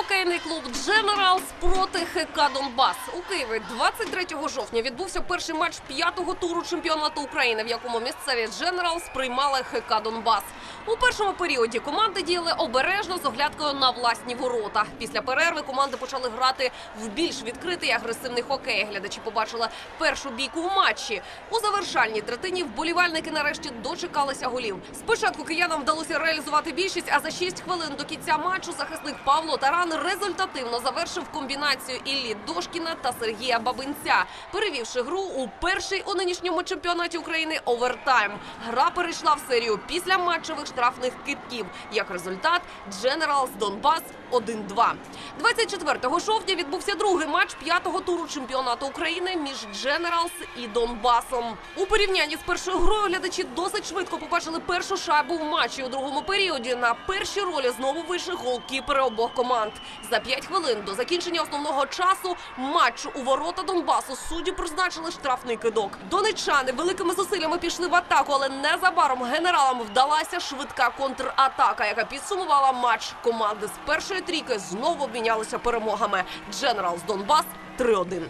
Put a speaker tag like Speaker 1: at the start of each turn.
Speaker 1: Хокейний клуб Дженералс проти ХК Донбас у Києві 23 жовтня відбувся перший матч п'ятого туру чемпіонату України, в якому місцеві Дженералс приймали ХК Донбас. У першому періоді команди діяли обережно з оглядкою на власні ворота. Після перерви команди почали грати в більш відкритий агресивний хокей. Глядачі побачили першу бійку в матчі. У завершальній третині вболівальники нарешті дочекалися голів. Спочатку киянам вдалося реалізувати більшість, а за 6 хвилин до кінця матчу захисник Павло Таран результативно завершив комбінацію Іллі Дошкіна та Сергія Бабинця, перевівши гру у перший у нинішньому чемпіонаті України овертайм. Гра перейшла в серію після матчевих штрафних китків. Як результат, Дженералс Донбас 1-2. 24 жовтня відбувся другий матч п'ятого туру чемпіонату України між Дженералс і Донбасом. У порівнянні з першою грою глядачі досить швидко побачили першу шайбу в матчі у другому періоді. На першій ролі знову вийшли голкіпери обох команд. За 5 хвилин до закінчення основного часу матчу у ворота Донбасу судді призначили штрафний кидок. Донечани великими зусиллями пішли в атаку, але незабаром генералам вдалася швидка контратака, яка підсумувала матч. Команди з першої трійки знову обмінялися перемогами. Дженерал з Донбас 3-1.